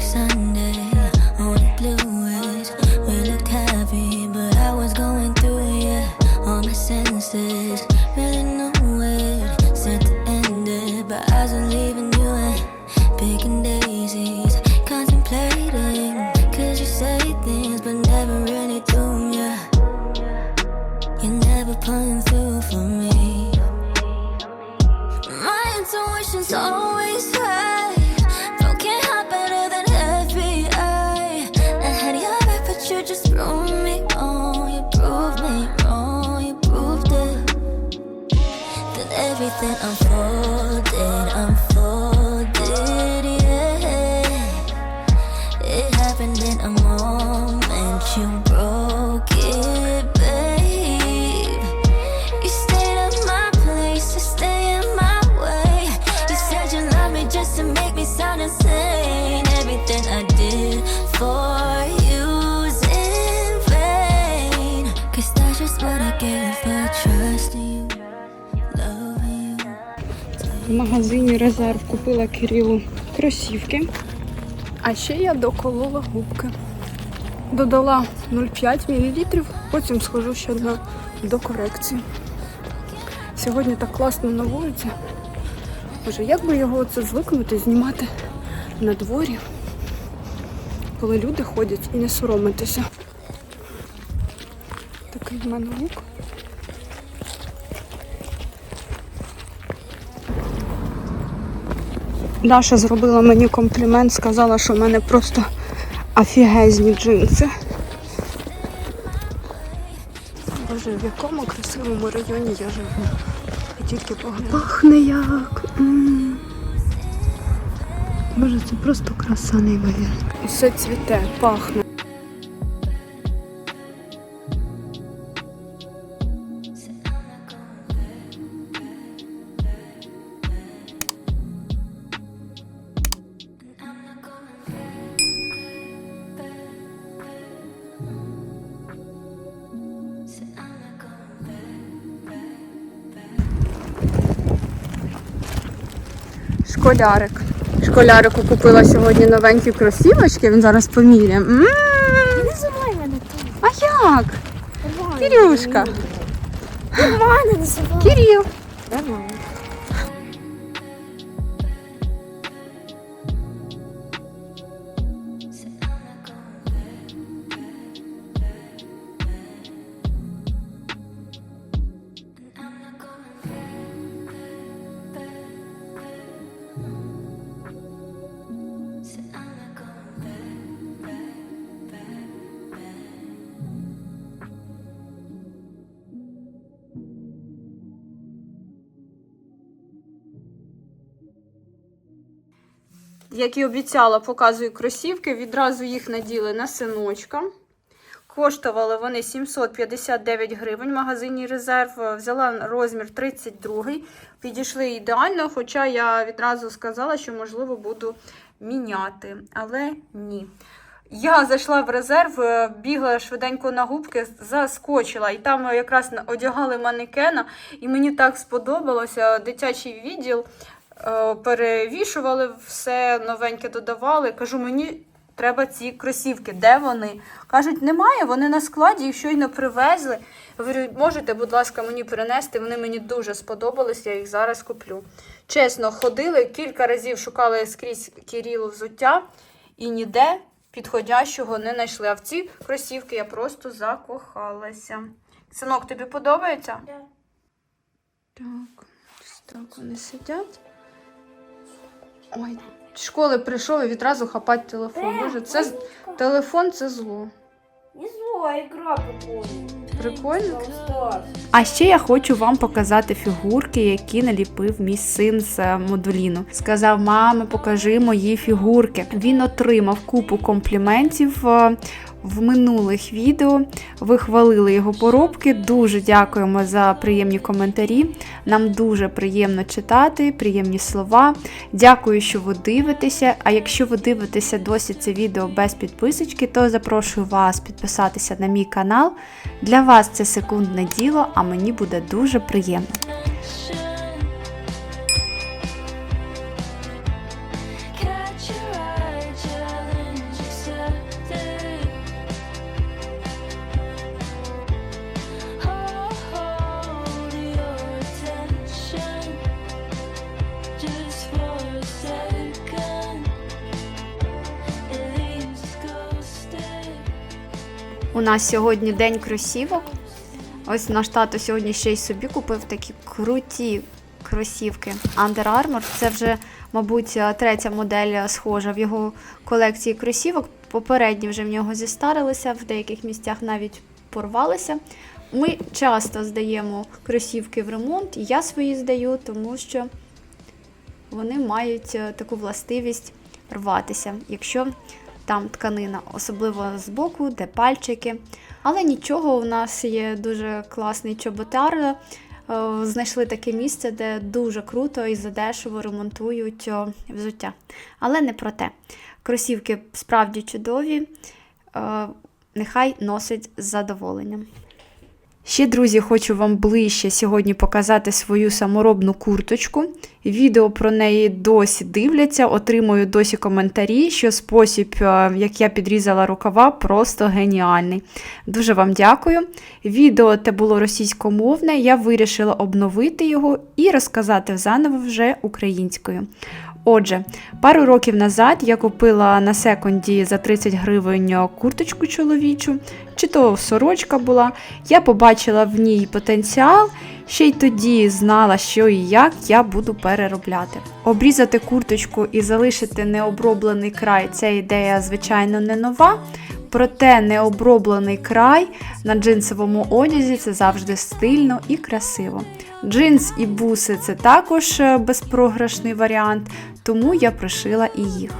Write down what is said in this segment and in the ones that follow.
sun something unfold магазині резерв купила Кирилу кросівки. А ще я доколола губки. Додала 0,5 мл, потім схожу ще на докорекцію. Сьогодні так класно на вулиці. Боже, як би його оце звикнути знімати на дворі, коли люди ходять і не соромитися. Такий в мене лук. Даша зробила мені комплімент, сказала, що в мене просто офігезні джинси. Боже, в якому красивому районі я живу. І тільки погляну. Пахне як. Боже, це просто краса неймовірна. І все цвіте, пахне. Школярик. Школярику купила сьогодні новенькі кросівочки, він зараз поміряє. Не називай мене так. А як? Кирюшка. Кирил. Нормально. Як і обіцяла, показую кросівки. Відразу їх наділи на синочка. Коштували вони 759 гривень в магазині резерв. Взяла розмір 32. Підійшли ідеально, хоча я відразу сказала, що, можливо, буду міняти. Але ні. Я зайшла в резерв, е, бігла швиденько на губки, заскочила. І там якраз одягали манекена, і мені так сподобалося дитячий відділ. Е, Перевішували все новеньке додавали. Кажу, мені треба ці кросівки. Де вони? Кажуть, немає, вони на складі, їх щойно привезли. Говорю, можете, будь ласка, мені принести. Вони мені дуже сподобались, я їх зараз куплю. Чесно, ходили, кілька разів шукали скрізь Кирилу взуття і ніде підходящого не знайшли. А в ці кросівки я просто закохалася. Синок, тобі подобається? Так, ось так вони сидять. Ой, з школи прийшов і відразу хапать телефон. Боже, це телефон це зло. Не зло, ігра прикольна. Прикольно. А ще я хочу вам показати фігурки, які наліпив мій син з е, модуліну. Сказав: мами, покажи мої фігурки. Він отримав купу компліментів е, в минулих відео. Ви хвалили його поробки. Дуже дякуємо за приємні коментарі. Нам дуже приємно читати, приємні слова. Дякую, що ви дивитеся. А якщо ви дивитеся досі це відео без підписочки, то запрошую вас підписатися на мій канал. Для вас це секундне діло, а мені буде дуже приємно. У нас сьогодні день кросівок. Ось наш тато сьогодні ще й собі купив такі круті кросівки Under Armour. Це вже, мабуть, третя модель схожа в його колекції кросівок. Попередні вже в нього зістарилися, в деяких місцях навіть порвалися. Ми часто здаємо кросівки в ремонт, і я свої здаю, тому що вони мають е, таку властивість рватися, якщо там тканина, особливо з боку, де пальчики. Але нічого, у нас є дуже класний чоботар. е, Знайшли таке місце, де дуже круто і задешево ремонтують взуття. Але не про те. Кросівки справді чудові, е, нехай носить з задоволенням. Ще, друзі, хочу вам ближче сьогодні показати свою саморобну курточку. Відео про неї досі дивляться, отримую досі коментарі, що спосіб, е, як я підрізала рукава, просто геніальний. Дуже вам дякую. Відео те було російськомовне, я вирішила обновити його і розказати заново вже українською. Отже, пару років назад я купила на секунді за 30 гривень курточку чоловічу, чи то сорочка була. Я побачила в ній потенціал, ще й тоді знала, що і як я буду переробляти. Обрізати курточку і залишити необроблений край ця ідея, звичайно, не нова. Проте необроблений край на джинсовому одязі це завжди стильно і красиво. Джинс і буси це також е, безпрограшний варіант, тому я пришила і їх.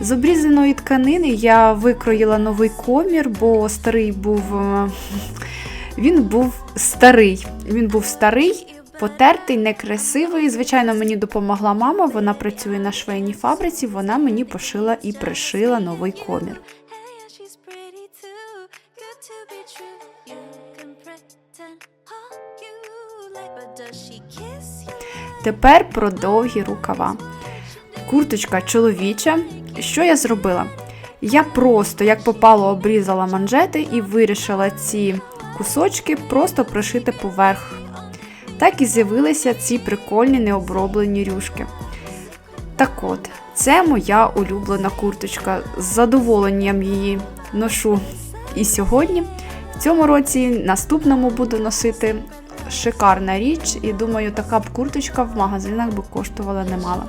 З обрізаної тканини я викроїла новий комір, бо старий був. е, Він був старий. Він був старий, потертий, некрасивий. Звичайно, мені допомогла мама. Вона працює на швейній фабриці. Вона мені пошила і пришила новий комір. Тепер про довгі рукава. Курточка чоловіча. Що я зробила? Я просто, як попало, обрізала манжети і вирішила ці кусочки просто пришити поверх. Так і з'явилися ці прикольні необроблені рюшки. Так от, це моя улюблена курточка. З задоволенням її ношу і сьогодні. В цьому році, наступному буду носити шикарна річ, і думаю, така б курточка в магазинах би коштувала немало.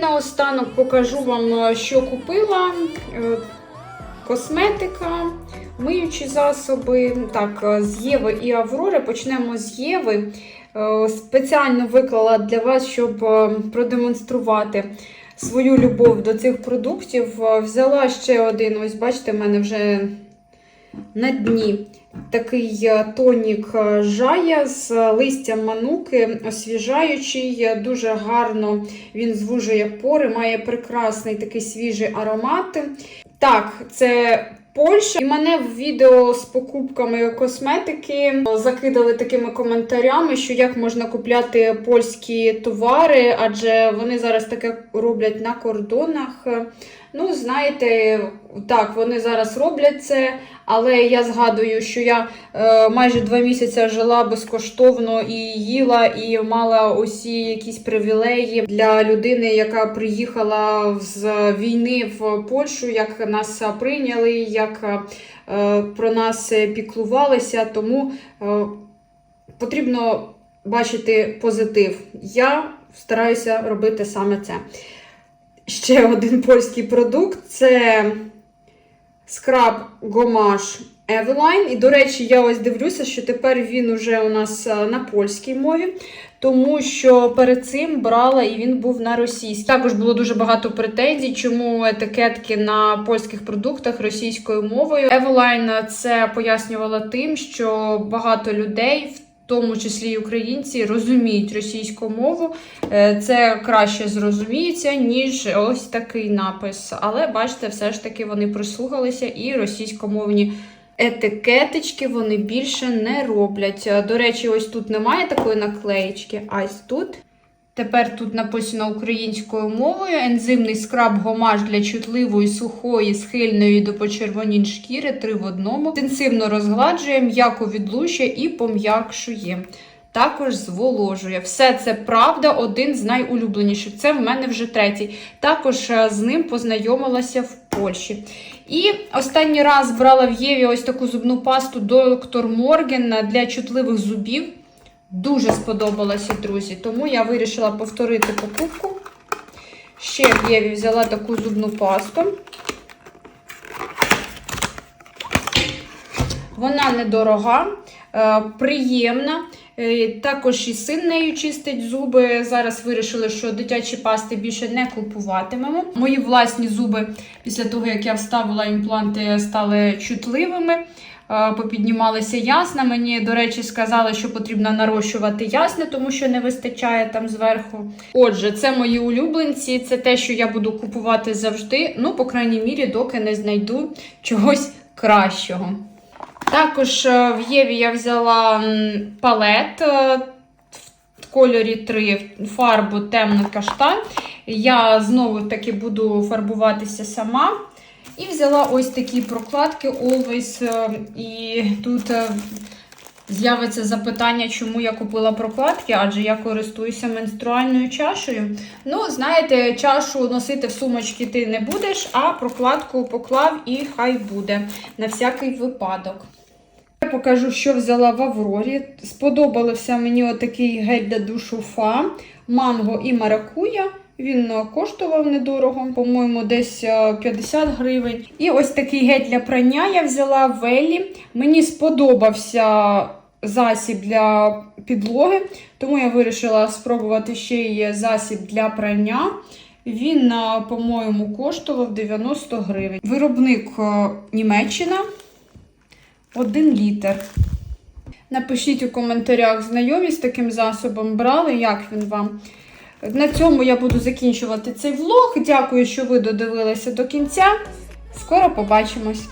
Наостанок покажу вам, е, що купила. Е, Косметика, миючі засоби. Так, е, з Єви і Аврори. Почнемо з Єви. Спеціально виклала для вас, щоб продемонструвати свою любов до цих продуктів. Взяла ще один, ось бачите, в мене вже на дні такий е, тонік е, жая з листям мануки, освіжаючий, е, дуже гарно він звужує пори, має прекрасний такий свіжий аромат. Так, це Польща. І мене в відео з покупками косметики закидали такими коментарями, що як можна купляти польські товари, адже вони зараз таке роблять на кордонах. Ну, знаєте, так, вони зараз роблять це, але я згадую, що я е, майже два місяці жила безкоштовно і їла, і мала усі якісь привілеї для людини, яка приїхала з війни в Польщу, як нас прийняли, як е, про нас піклувалися. Тому е, потрібно бачити позитив. Я стараюся робити саме це. Ще один польський продукт це скраб Гомаш Eveline. І, до речі, я ось дивлюся, що тепер він уже у нас е, на польській мові, тому що перед цим брала і він був на російській. Також було дуже багато претензій, чому етикетки на польських продуктах російською мовою. Eveline це пояснювала тим, що багато людей. в тому числі і українці, розуміють російську мову. Е, Це краще зрозуміється, ніж ось такий напис. Але бачите, все ж таки вони прислухалися і російськомовні. Етикеточки вони більше не роблять. Е, До речі, ось тут немає такої наклеєчки, а ось тут. Тепер тут написано українською мовою ензимний скраб гомаж для чутливої, сухої, схильної до почервонінь шкіри три в одному. Інтенсивно розгладжує, м'яко відлущує і пом'якшує. Також зволожує. Все це правда, один з найулюбленіших. Це в мене вже третій. Також е, з ним познайомилася в Польщі. І останній раз брала в Єві ось таку зубну пасту доктор Морген для чутливих зубів. Дуже сподобалася, друзі. Тому я вирішила повторити покупку. Ще в Єві взяла таку зубну пасту. Вона недорога, е, приємна. Е, Також і син нею чистить зуби. Зараз вирішили, що дитячі пасти більше не купуватимемо. Мої власні зуби, після того, як я вставила імпланти, стали чутливими. е, Попіднімалися ясна. Мені, до речі, сказали, що потрібно нарощувати ясне, тому що не вистачає там зверху. Отже, це мої улюбленці, це те, що я буду купувати завжди. Ну, по крайній мірі, доки не знайду чогось кращого. Також е, в Єві я взяла палет е, в кольорі 3 фарбу темний каштан. Я знову таки буду фарбуватися сама. І взяла ось такі прокладки Always. е, І тут з'явиться запитання, чому я купила прокладки, адже я користуюся менструальною чашею. Ну, знаєте, чашу носити в сумочці ти не будеш, а прокладку поклав і хай буде на всякий випадок. Покажу, що взяла в Аврорі. Сподобався мені отакий гель для душу Фа, манго і маракуя. Він е, коштував недорого, по-моєму, десь е, 50 гривень. І ось такий гель для прання я взяла в Велі. Мені сподобався засіб для підлоги, тому я вирішила спробувати ще й засіб для прання. Він, е, по-моєму, коштував 90 гривень. Виробник е, Німеччина. 1 літр. Напишіть у коментарях, знайомі з таким засобом брали, як він вам. На цьому я буду закінчувати цей влог. Дякую, що ви додивилися до кінця. Скоро побачимось!